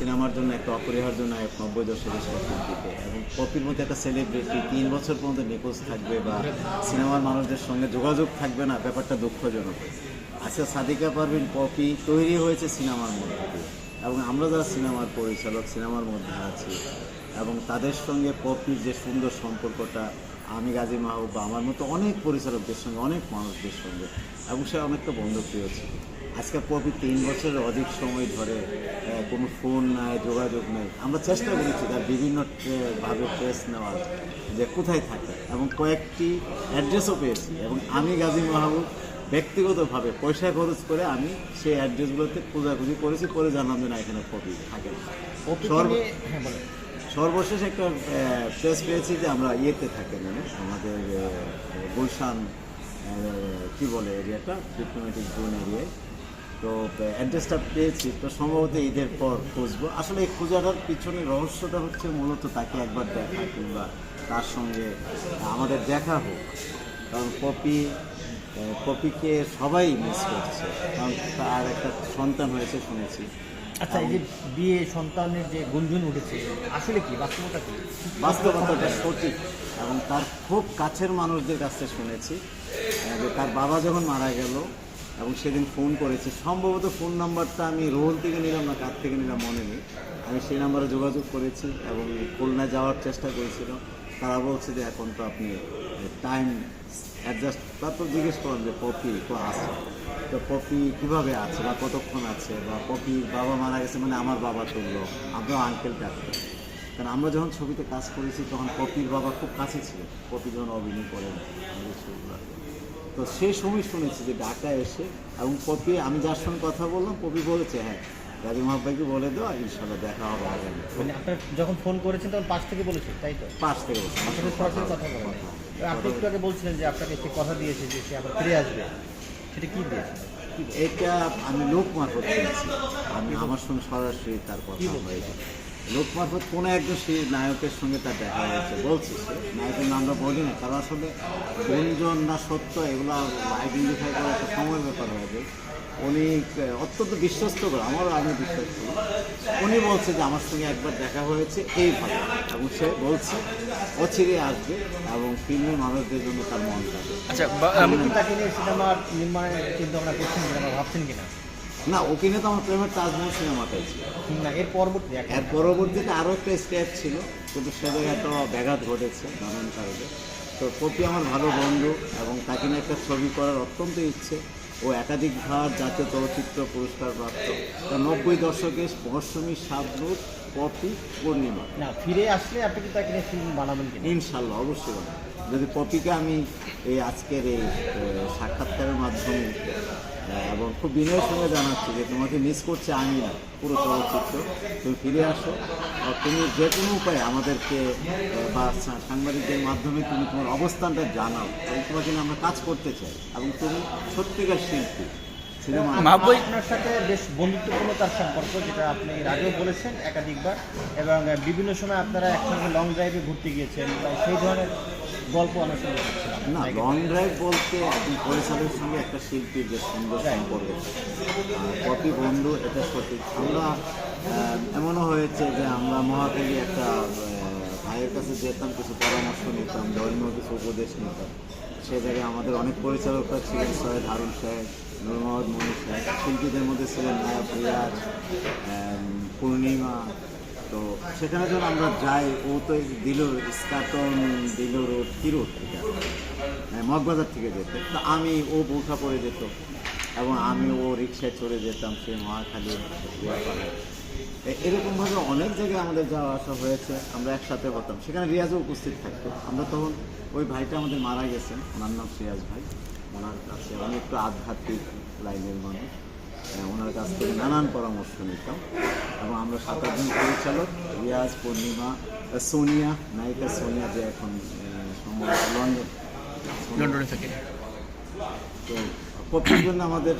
সিনেমার জন্য একটা অপরিহার্য নায়ক নব্বই দশকের শেষের দিকে। এবং পপির মধ্যে একটা সেলিব্রিটি তিন বছর পর্যন্ত নিখোঁজ থাকবে বা সিনেমার মানুষদের সঙ্গে যোগাযোগ থাকবে না, ব্যাপারটা দুঃখজনক। আচ্ছা সাদিকা পারভিন পপি তৈরি হয়েছে সিনেমার মধ্যে। এবং আমরা যারা সিনেমার পরিচালক, সিনেমার মধ্যে আছি, এবং তাদের সঙ্গে পপির যে সুন্দর সম্পর্কটা, আমি গাজী মাহবুব বা আমার মতো অনেক পরিচালকদের সঙ্গে, অনেক মানুষদের সঙ্গে, এবং সে অনেকটা বন্ধুপ্রিয় ছিল। আজকে পপি তিন বছরের অধিক সময় ধরে কোনো ফোন নাই যোগাযোগ নেই। আমরা চেষ্টা করেছি তার বিভিন্ন ট্রে- ভাবে ট্রেস নেওয়ার যে কোথায় থাকে এবং কয়েকটি অ্যাড্রেসও পেয়েছি এবং আমি গাজী মাহবুব ব্যক্তিগতভাবে পয়সা খরচ করে আমি সেই অ্যাড্রেসগুলোতে খোঁজাখুঁজি করেছি করে জানলাম যে না এখানে কপি থাকে হ্যাঁ সর্বশেষ একটা প্রেস পেয়েছি যে আমরা ইয়েতে থাকি মানে আমাদের গুলশান কি বলে এরিয়াটা? ডিপ্লোম্যাটিক জোন এরিয়ায়। তো অ্যাড্রেসটা পেয়েছি। তো সম্ভবত ঈদের পর খুঁজবো। আসলে এই খোঁজাটার পিছনে রহস্যটা হচ্ছে মূলত তাকে একবার দেখা কিংবা তার সঙ্গে আমাদের দেখা হোক। কারণ পপি পপিকে সবাই মিস করছে। কারণ তার একটা সন্তান হয়েছে শুনেছি। আচ্ছা এই যে বিয়ে সন্তানের যে গুঞ্জন উঠেছে আসলে কি? বাস্তবতা কি? বাস্তবতাটা সঠিক। এবং তার খুব কাছের মানুষদের কাছ শুনেছি যে তার বাবা যখন মারা গেল এবং সেদিন ফোন করেছে। সম্ভবত ফোন নাম্বারটা আমি রোহল থেকে নিলাম না কার থেকে নিলাম মনে নেই। আমি সেই নাম্বারে যোগাযোগ করেছি এবং খুলনা যাওয়ার চেষ্টা করেছিল। তারা বলছে যে এখন তো আপনি টাইম অ্যাডজাস্ট তারপর জিজ্ঞেস করেন যে পপি তো আছে। তো পপি কীভাবে আছে বা কতক্ষণ আছে বা পপি বাবা মারা গেছে মানে আমার বাবা তুললো আমরা আঙ্কেল ডাক্তার কারণ আমরা যখন ছবিতে কাজ করেছি তখন পপির বাবা খুব কাছে ছিল। পপি যখন অভিনয় করেন আমাদের ছবিগুলোতে। তো সে সময় শুনেছি যে ঢাকা এসে এবং পপি আমি যার সঙ্গে কথা বললাম পপি বলেছে হ্যাঁ গাজী মহাব্বাইকে বলে দেওয়া ইনশাল্লাহ দেখা হবে আগামী মানে আপনার যখন ফোন করেছেন তখন পাশ থেকে বলেছে তাই তো? পাঁচ থেকে বলছি। আপনার সাথে সরাসরি কথা বলেন আপনি একটু আগে বলছিলেন যে আপনাকে সে কথা দিয়েছে যে সে আবার ফিরে আসবে। সেটা কি দিয়েছে? এটা আমি লোক মারফত আমি আমার সঙ্গে সরাসরি তার কথা হয়েছে। লোক মারফত কোনো একজন সেই নায়কের সঙ্গে তার দেখা হয়েছে বলছে নায়কের নামটা বলি না কারণ আসলে গুঞ্জন না সত্য এগুলো আইডেন্টিফাই করা একটা সময় ব্যাপার হয়ে যায় উনি অত্যন্ত বিশ্বস্ত করে আমারও আমি বিশ্বাস করি উনি বলছে যে আমার সঙ্গে একবার দেখা হয়েছে এইভাবে এবং সে বলছে অচিরে আসবে এবং ফিল্মের মানুষদের জন্য তার মন আচ্ছা তাকে নিয়ে সিনেমার নির্মাণের চিন্তা ভাবনা করছেন কিনা ভাবছেন কিনা। না ওকে নিয়ে তো আমার প্রেমের তাজমহল সিনেমাটাই ছিল। না এর পরবর্তী এর পরবর্তীতে আরও একটা স্টেপ ছিল কিন্তু সে একটা ব্যাঘাত ঘটেছে নানান কারণে। তো পপি আমার ভালো বন্ধু এবং তাকে নিয়ে একটা ছবি করার অত্যন্ত ইচ্ছে। ও একাধিকবার জাতীয় চলচ্চিত্র পুরস্কার প্রাপ্ত তো নব্বই দশকে মৌসুমী সাবরুখ পপি পূর্ণিমা। না ফিরে আসলে আপনি কি তাকে নিয়ে ফিল্ম বানাবেন ইনশাল্লাহ অবশ্যই। যদি পপিকে আমি এই আজকের এই সাক্ষাৎকারের মাধ্যমে এবং খুব বিনয়ের সঙ্গে জানাচ্ছি যে তোমাকে মিস করছে আমি না পুরো চলচ্চিত্র। তুমি ফিরে আসো। আর তুমি যে কোনো উপায়ে আমাদেরকে বা সাংবাদিকদের মাধ্যমে তুমি তোমার অবস্থানটা জানাও। এবং তোমাকে নিয়ে আমরা কাজ করতে চাই। এবং তুমি সত্যিকার শিল্পী। সিনেমা আপনার সাথে বেশ বন্ধুত্বপূর্ণ তার সম্পর্ক, যেটা আপনি এর আগেও বলেছেন একাধিকবার। এবং বিভিন্ন সময় আপনারা একসঙ্গে লং ড্রাইভে ঘুরতে গিয়েছেন। সেই ধরনের গল্প অনেক সময় না লং ড্রাইভ বলতে একজন পরিচালকের সঙ্গে একটা শিল্পীর যে সুন্দর সম্পর্ক। কপি বন্ধু এটা সঠিক। আমরা এমনও হয়েছে যে আমরা মহাকালী একটা ভাইয়ের কাছে যেতাম কিছু পরামর্শ নিতাম ধর্মীয় কিছু উপদেশ নিতাম। সে জায়গায় আমাদের অনেক পরিচালকরা ছিলেন সৈয়দ হারুন সাহেব নূর মোহাম্মদ মনির সাহেব। শিল্পীদের মধ্যে ছিলেন নায়ক রিয়াজ পূর্ণিমা তো সেখানে যখন আমরা যাই ও তো দিল স্কাটন দিল রোড কি রোড হ্যাঁ, মগবাজার থেকে যেত। তো আমি ও বোরখা পরে যেত এবং আমি ও রিক্সায় চড়ে যেতাম সে মহাখালী এরকমভাবে অনেক জায়গায় আমাদের যাওয়া আসা হয়েছে। আমরা একসাথে হতাম। সেখানে রিয়াজও উপস্থিত থাকতো। আমরা তখন ওই ভাইটা আমাদের মারা গেছেন ওনার নাম সিরাজ ভাই। ওনার কাছে একটু আধ্যাত্মিক লাইনের মানুষ। ওনার কাছ থেকে নানান পরামর্শ নিতাম। এবং আমরা সাত আটজন পরিচালক রিয়াজ পূর্ণিমা সোনিয়া নায়িকা সোনিয়া যে এখন সম্ভবত লন্ডন লন্ডনে থাকে। তো পপির জন্য আমাদের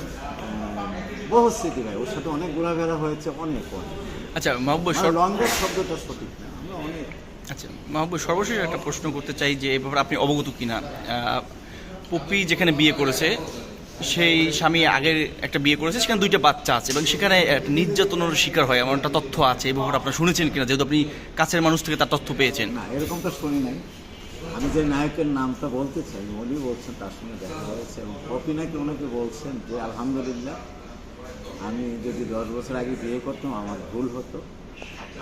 বহু স্মৃতি ভাই ওর সাথে অনেক ঘোরাফেরা হয়েছে অনেক অনেক। আচ্ছা মাহবুব সর- শব্দটা সঠিক না আমরা অনেক। আচ্ছা মাহবুব সর্বশেষ একটা প্রশ্ন করতে চাই যে এই ব্যাপারে আপনি অবগত কিনা? পপি যেখানে বিয়ে করেছে সেই স্বামী আগের একটা বিয়ে করেছে, সেখানে দুইটা বাচ্চা আছে এবং সেখানে নির্যাতনের শিকার হয়, এমন একটা তথ্য আছে, এই ব্যাপারে আপনারা শুনেছেন কিনা, যেহেতু আপনি কাছের মানুষ থেকে তার তথ্য পেয়েছেন। না, এরকম তো শুনি নাই। আমি যে নায়কের নামটা বলতে চাই, উনি বলছেন তার সঙ্গে দেখা হয়েছে এবং কপি নাকি ওনাকে বলছেন যে, আলহামদুলিল্লাহ, আমি যদি দশ বছর আগে বিয়ে করতাম, আমার ভুল হতো।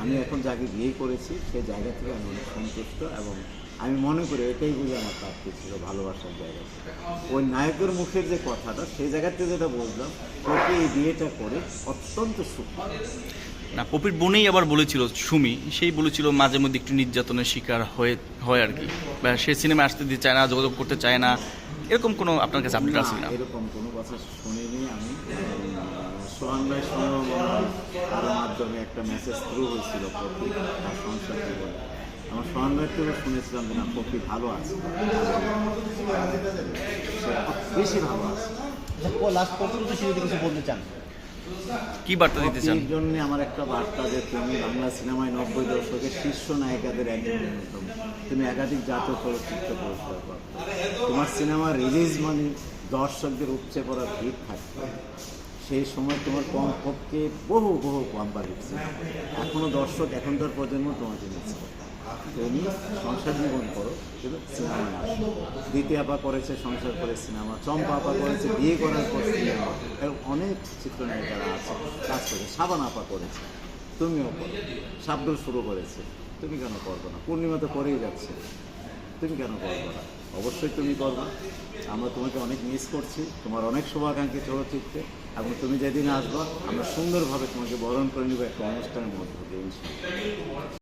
আমি এখন যাকে বিয়ে করেছি সেই জায়গা থেকে আমি অনেক সন্তুষ্ট এবং আমি মনে করি এটাই বুঝে আমার প্রাপ্তি ছিল ভালোবাসার জায়গা থেকে। ওই নায়কের মুখের যে কথাটা সেই জায়গা থেকে যেটা বললাম ওকে এই বিয়েটা করে অত্যন্ত সুখ। না পপির বোনেই আবার বলেছিল সুমি সেই বলেছিল মাঝে মধ্যে একটু নির্যাতনের শিকার হয়ে হয় আর কি। বা সে সিনেমা আসতে দিতে চায় না যোগাযোগ করতে চায় না এরকম কোনো আপনার কাছে আপডেট আছে না, এরকম কোনো কথা শুনিনি আমি। সোহান ভাই মাধ্যমে একটা মেসেজ থ্রু হয়েছিল কপি তার সংসার জীবনে আমার সোহান ভাই শুনেছিলাম যে না কপি ভালো আছে। বেশি ভালো আছে। লাস্ট পর্যন্ত সে যদি কিছু বলতে চান? কি বার্তা দিতে চান? জন্য আমার একটা বার্তা যে তুমি বাংলা সিনেমায় নব্বই দশকের শীর্ষ নায়িকাদের একজন অন্যতম। তুমি একাধিক জাতীয় চলচ্চিত্র পুরস্কার পাবে তোমার সিনেমা রিলিজ মানে দর্শকদের উপচে পড়া ভিড় থাকবে। সেই সময় তোমার কমপক্ষে বহু বহু কোম্পানি ছিল। এখনও দর্শক এখনকার প্রজন্ম তোমাকে নিচ্ছে তুমি সংসার জীবন করো কিন্তু সিনেমায় আসো। দ্বিতীয় আপা করেছে সংসার করে সিনেমা, চম্পা আপা করেছে বিয়ে করার পর সিনেমা। এরকম অনেক চিত্রনায়িকারা আছে, কাজ করে। সাবান আপা করেছে, তুমিও করো। শাব্দুল শুরু করেছে, তুমি কেন করব না? পূর্ণিমা তো করেই যাচ্ছে। তুমি কেন করব না? অবশ্যই তুমি করবে। আমরা তোমাকে অনেক মিস করছি। তোমার অনেক শুভাকাঙ্ক্ষী চলচ্চিত্রে। এবং তুমি যেদিন আসবা আমরা সুন্দরভাবে তোমাকে বরণ করে নেব একটা অনুষ্ঠানের মধ্য দিয়ে।